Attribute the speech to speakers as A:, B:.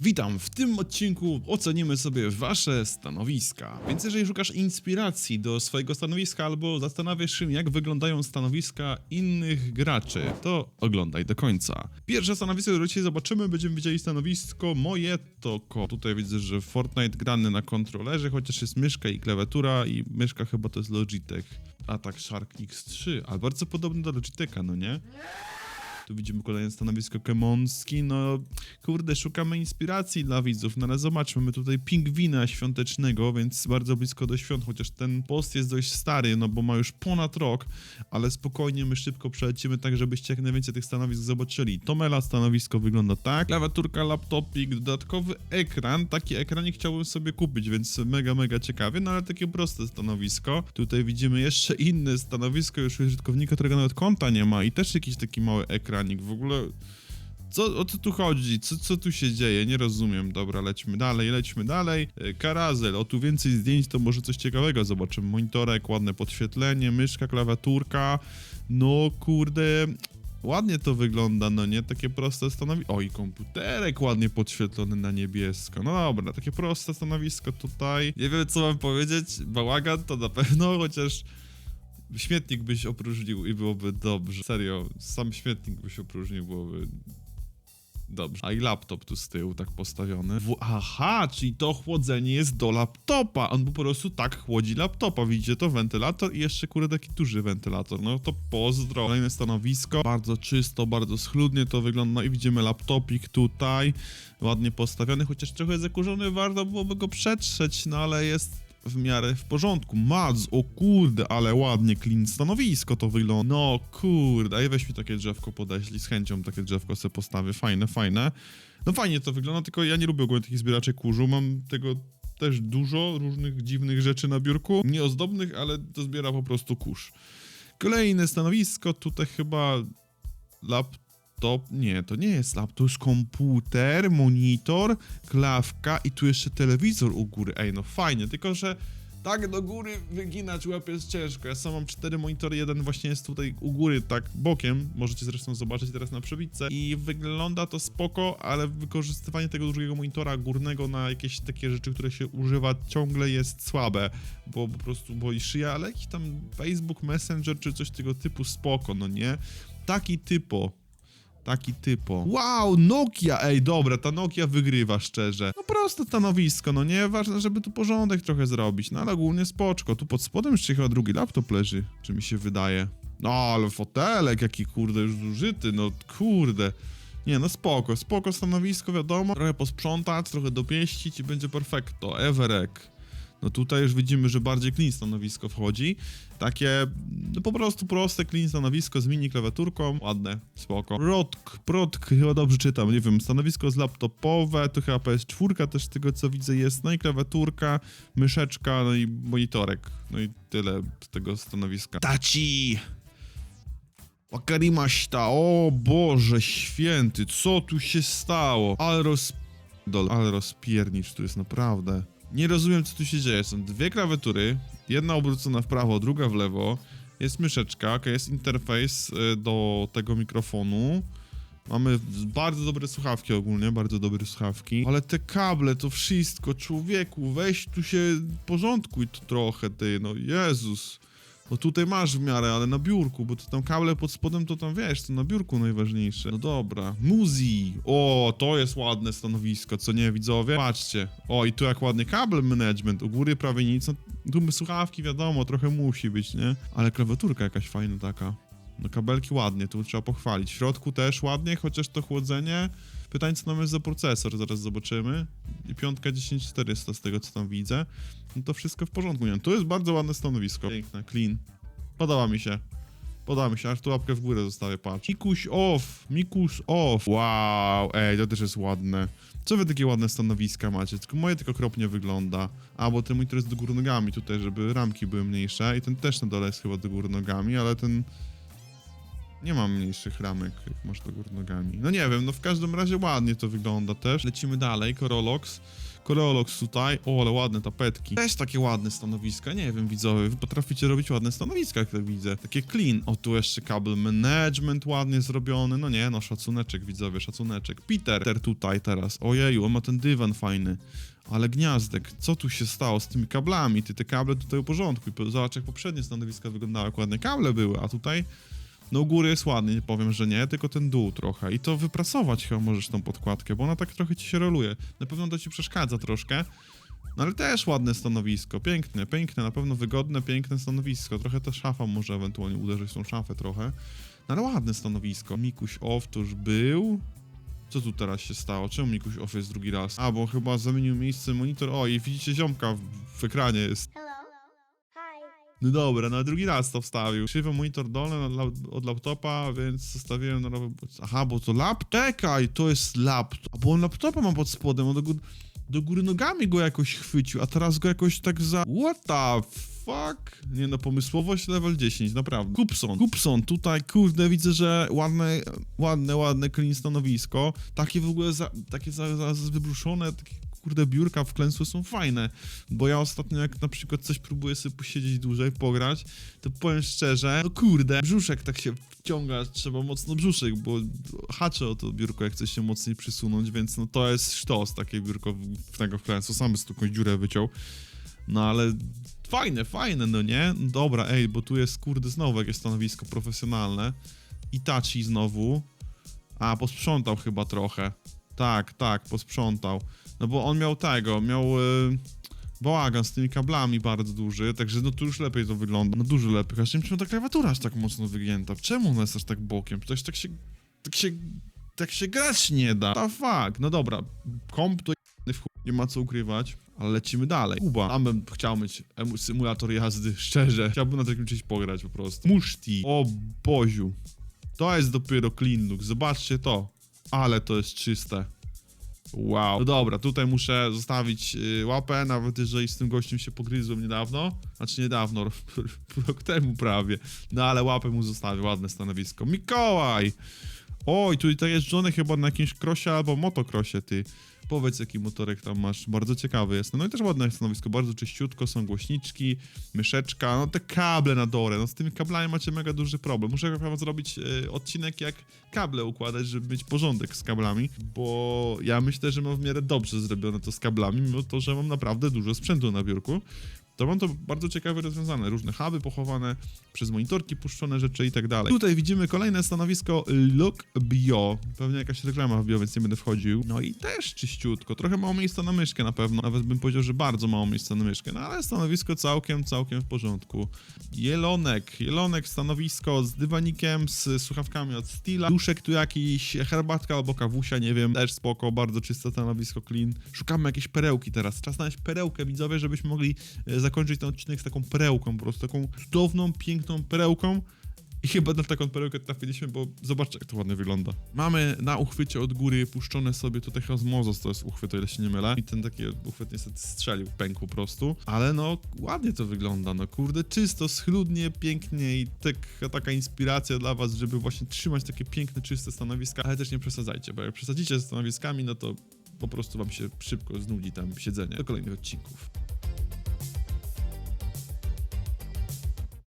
A: Witam! W tym odcinku ocenimy sobie wasze stanowiska. Więc jeżeli szukasz inspiracji do swojego stanowiska albo zastanawiasz się, jak wyglądają stanowiska innych graczy, to oglądaj do końca. Pierwsze stanowisko, które dzisiaj zobaczymy, będziemy widzieli stanowisko moje toko. Tutaj widzę, że Fortnite grany na kontrolerze, chociaż jest myszka i klawiatura i myszka chyba to jest Logitech. Atak Shark X3, ale bardzo podobny do Logitecha, no nie? Tu widzimy kolejne stanowisko Kemonski. No, kurde, szukamy inspiracji dla widzów. No ale zobaczmy, mamy tutaj pingwina świątecznego, więc bardzo blisko do świąt, chociaż ten post jest dość stary, no bo ma już ponad rok, ale spokojnie my szybko przelecimy tak, żebyście jak najwięcej tych stanowisk zobaczyli. Tomela stanowisko wygląda tak. Klawiaturka, laptopik, dodatkowy ekran. Taki ekranik chciałbym sobie kupić, więc mega, mega ciekawie, no ale takie proste stanowisko. Tutaj widzimy jeszcze inne stanowisko już użytkownika, którego nawet konta nie ma i też jakiś taki mały W ogóle co, o co tu chodzi? Co, co tu się dzieje? Nie rozumiem. Dobra, lećmy dalej, lećmy dalej. E, Karazel, o tu więcej zdjęć, to może coś ciekawego zobaczymy. Monitorek, ładne podświetlenie, myszka, klawiaturka. No kurde, ładnie to wygląda, no nie? Takie proste stanowisko. O, i komputerek ładnie podświetlony na niebiesko. No dobra, takie proste stanowisko tutaj. Nie wiem, co mam powiedzieć. Bałagan to na pewno, chociaż śmietnik byś opróżnił i byłoby dobrze. Serio, sam śmietnik byś opróżnił, byłoby dobrze. A i laptop tu z tyłu tak postawiony. W... Aha, czyli to chłodzenie jest do laptopa. On po prostu tak chłodzi laptopa. Widzicie to? Wentylator i jeszcze kurde taki duży wentylator. No to pozdro. Kolejne stanowisko. Bardzo czysto, bardzo schludnie to wygląda. No i widzimy laptopik tutaj. Ładnie postawiony, chociaż trochę zakurzony. Warto byłoby go przetrzeć, no ale jest w miarę w porządku. Mac, o kurde, ale ładnie clean stanowisko to wygląda. No kurde, ej weź mi takie drzewko podeślij, z chęcią takie drzewko sobie postawię, fajne, fajne. No fajnie to wygląda, tylko ja nie lubię ogólnie takich zbieraczy kurzu, mam tego też dużo różnych dziwnych rzeczy na biurku. Nieozdobnych, ale to zbiera po prostu kurz. Kolejne stanowisko, tutaj chyba laptop. Nie, to nie jest laptop, to jest komputer, monitor, klawka i tu jeszcze telewizor u góry. Ej, no fajnie, tylko że tak do góry wyginać łeb jest ciężko. Ja sam mam cztery monitory, jeden właśnie jest tutaj u góry, tak bokiem. Możecie zresztą zobaczyć teraz na przebitce. I wygląda to spoko, ale wykorzystywanie tego drugiego monitora górnego na jakieś takie rzeczy, które się używa ciągle jest słabe, bo po prostu boli szyja, ale jakiś tam Facebook Messenger czy coś tego typu spoko, no nie? Taki typo. Taki typo. Wow, Nokia! Ej, dobra, ta Nokia wygrywa, szczerze. No proste stanowisko, no nie? Ważne, żeby tu porządek trochę zrobić, no ale ogólnie spoczko. Tu pod spodem jeszcze chyba drugi laptop leży, czy mi się wydaje. No, ale fotelek jaki, kurde, już zużyty, no kurde. Nie, no spoko, spoko stanowisko, wiadomo. Trochę posprzątać, trochę dopieścić i będzie perfekto. Everek. No tutaj już widzimy, że bardziej clean stanowisko wchodzi. Takie no po prostu proste clean stanowisko z mini klawiaturką. Ładne, spoko. Rodk, Prodk, chyba dobrze czytam, nie wiem. Stanowisko jest laptopowe, to chyba PS4 też z tego co widzę jest. No i klawiaturka, myszeczka, no i monitorek. No i tyle z tego stanowiska. Taci! Wakarimashita, o Boże święty, co tu się stało? Ale roz... Ale rozpiernicz tu jest naprawdę. Nie rozumiem, co tu się dzieje. Są dwie klawiatury, jedna obrócona w prawo, druga w lewo. Jest myszeczka, jest interfejs y, do tego mikrofonu. Mamy bardzo dobre słuchawki ogólnie, bardzo dobre słuchawki. Ale te kable, to wszystko, człowieku, weź tu się porządkuj tu trochę, ty, no Jezus. No tutaj masz w miarę, ale na biurku, bo to tam kable pod spodem to tam wiesz, to na biurku najważniejsze. No dobra. Muzi. O, to jest ładne stanowisko, co nie widzowie? Patrzcie. O, i tu jak ładny kabel management, u góry prawie nic. No, tu słuchawki, wiadomo, trochę musi być, nie? Ale klawiaturka jakaś fajna taka. No kabelki ładnie, tu trzeba pochwalić. W środku też ładnie, chociaż to chłodzenie. Pytanie, co nam jest za procesor, zaraz zobaczymy. I piątka 10400 z tego, co tam widzę. No to wszystko w porządku. Nie, tu jest bardzo ładne stanowisko. Piękne, clean. Podoba mi się. Podoba mi się, aż tu łapkę w górę zostawię, patrz. Mikuś off, Mikus off. Wow, ej, to też jest ładne. Co wy takie ładne stanowiska macie? Tylko moje tylko okropnie wygląda. A, bo ten to jest do góry nogami tutaj, żeby ramki były mniejsze. I ten też na dole jest chyba do góry nogami, ale ten... Nie mam mniejszych ramek, jak masz do góry nogami. No nie wiem, no w każdym razie ładnie to wygląda też. Lecimy dalej, Corolox. Koreolox tutaj. O, ale ładne tapetki. Też takie ładne stanowiska. Nie wiem, widzowie, wy potraficie robić ładne stanowiska, jak tak widzę. Takie clean. O, tu jeszcze cable management ładnie zrobiony. No nie, no szacuneczek, widzowie, szacuneczek. Peter. Peter tutaj teraz. Ojeju, on ma ten dywan fajny. Ale gniazdek, co tu się stało z tymi kablami? Ty te kable tutaj uporządkuj. Po- Zobacz, jak poprzednie stanowiska wyglądały, jak ładne kable były, a tutaj... No u góry jest ładnie, nie powiem, że nie, tylko ten dół trochę. I to wyprasować chyba możesz tą podkładkę, bo ona tak trochę ci się roluje. Na pewno to ci przeszkadza troszkę. No ale też ładne stanowisko, piękne, piękne, na pewno wygodne, piękne stanowisko. Trochę ta szafa może ewentualnie uderzyć w tą szafę trochę. No ale ładne stanowisko. Mikuś już był. Co tu teraz się stało? Czemu Mikuś Off jest drugi raz? A, bo chyba zamienił miejsce monitor. O, i widzicie ziomka w, w ekranie jest. No dobra, na drugi raz to wstawił. Krzywy monitor dolny od laptopa, więc zostawiłem na nowy... Aha, bo to lap... Czekaj, to jest laptop. Bo on laptopa ma pod spodem, on do, gó- do góry nogami go jakoś chwycił, a teraz go jakoś tak za... What the fuck? Nie no, pomysłowość level 10, naprawdę. Kupson, Kupson, tutaj kurde widzę, że ładne, ładne, ładne clean stanowisko. Takie w ogóle, za, takie za, za, za wybruszone, takie kurde biurka wklęsłe są fajne. Bo ja ostatnio jak na przykład coś próbuję sobie posiedzieć dłużej, pograć, to powiem szczerze, no kurde, brzuszek tak się wciąga, trzeba mocno brzuszek, bo haczę o to biurko, jak chce się mocniej przysunąć, więc no to jest sztos, takie biurko w, tego wklęsło, sam z taką dziurę wyciął. No ale fajne, fajne, no nie? Dobra, ej, bo tu jest kurde znowu jakieś stanowisko profesjonalne. Itachi znowu. A, posprzątał chyba trochę. Tak, tak, posprzątał. No bo on miał tego, miał y, bałagan z tymi kablami bardzo duży, także no tu już lepiej to wygląda. No dużo lepiej. Chociaż czemu ta klawiatura aż tak mocno wygięta? Czemu ona jest aż tak bokiem? Przecież tak się, tak się, tak się grać nie da. The fuck? No dobra, komp to w chuj, nie ma co ukrywać. Ale lecimy dalej. Kuba. Tam bym chciał mieć symulator jazdy, szczerze. Chciałbym na takim czymś pograć po prostu. Muszti. O Boziu. To jest dopiero clean. Zobaczcie to. Ale to jest czyste. Wow. No dobra, tutaj muszę zostawić y, łapę, nawet jeżeli z tym gościem się pogryzłem niedawno. Znaczy niedawno, rok temu prawie. No ale łapę mu zostawię, ładne stanowisko. Mikołaj! Oj, tutaj jest żony chyba na jakimś krosie albo motokrosie, ty. Powiedz, jaki motorek tam masz. Bardzo ciekawy jest. No i też ładne stanowisko, bardzo czyściutko, są głośniczki, myszeczka, no te kable na dole. No z tymi kablami macie mega duży problem. Muszę chyba zrobić e, odcinek, jak kable układać, żeby mieć porządek z kablami, bo ja myślę, że mam w miarę dobrze zrobione to z kablami, mimo to, że mam naprawdę dużo sprzętu na biurku. To mam to bardzo ciekawe rozwiązane. Różne huby pochowane, przez monitorki puszczone rzeczy i tak dalej. Tutaj widzimy kolejne stanowisko Look Bio. Pewnie jakaś reklama w bio, więc nie będę wchodził. No i też czyściutko. Trochę mało miejsca na myszkę na pewno. Nawet bym powiedział, że bardzo mało miejsca na myszkę. No ale stanowisko całkiem, całkiem w porządku. Jelonek. Jelonek stanowisko z dywanikiem, z słuchawkami od Stila. Duszek tu jakiś, herbatka albo kawusia, nie wiem. Też spoko, bardzo czyste stanowisko, clean. Szukamy jakiejś perełki teraz. Czas znaleźć perełkę, widzowie, żebyśmy mogli e, zakończyć ten odcinek z taką perełką, po prostu taką cudowną, piękną perełką. I chyba na taką perełkę trafiliśmy, bo zobaczcie, jak to ładnie wygląda. Mamy na uchwycie od góry puszczone sobie tutaj Osmozos, to jest uchwyt, o ile się nie mylę. I ten taki uchwyt niestety strzelił, pękł po prostu. Ale no, ładnie to wygląda, no kurde, czysto, schludnie, pięknie i tak, taka inspiracja dla was, żeby właśnie trzymać takie piękne, czyste stanowiska, ale też nie przesadzajcie, bo jak przesadzicie ze stanowiskami, no to po prostu wam się szybko znudzi tam siedzenie. Do kolejnych odcinków.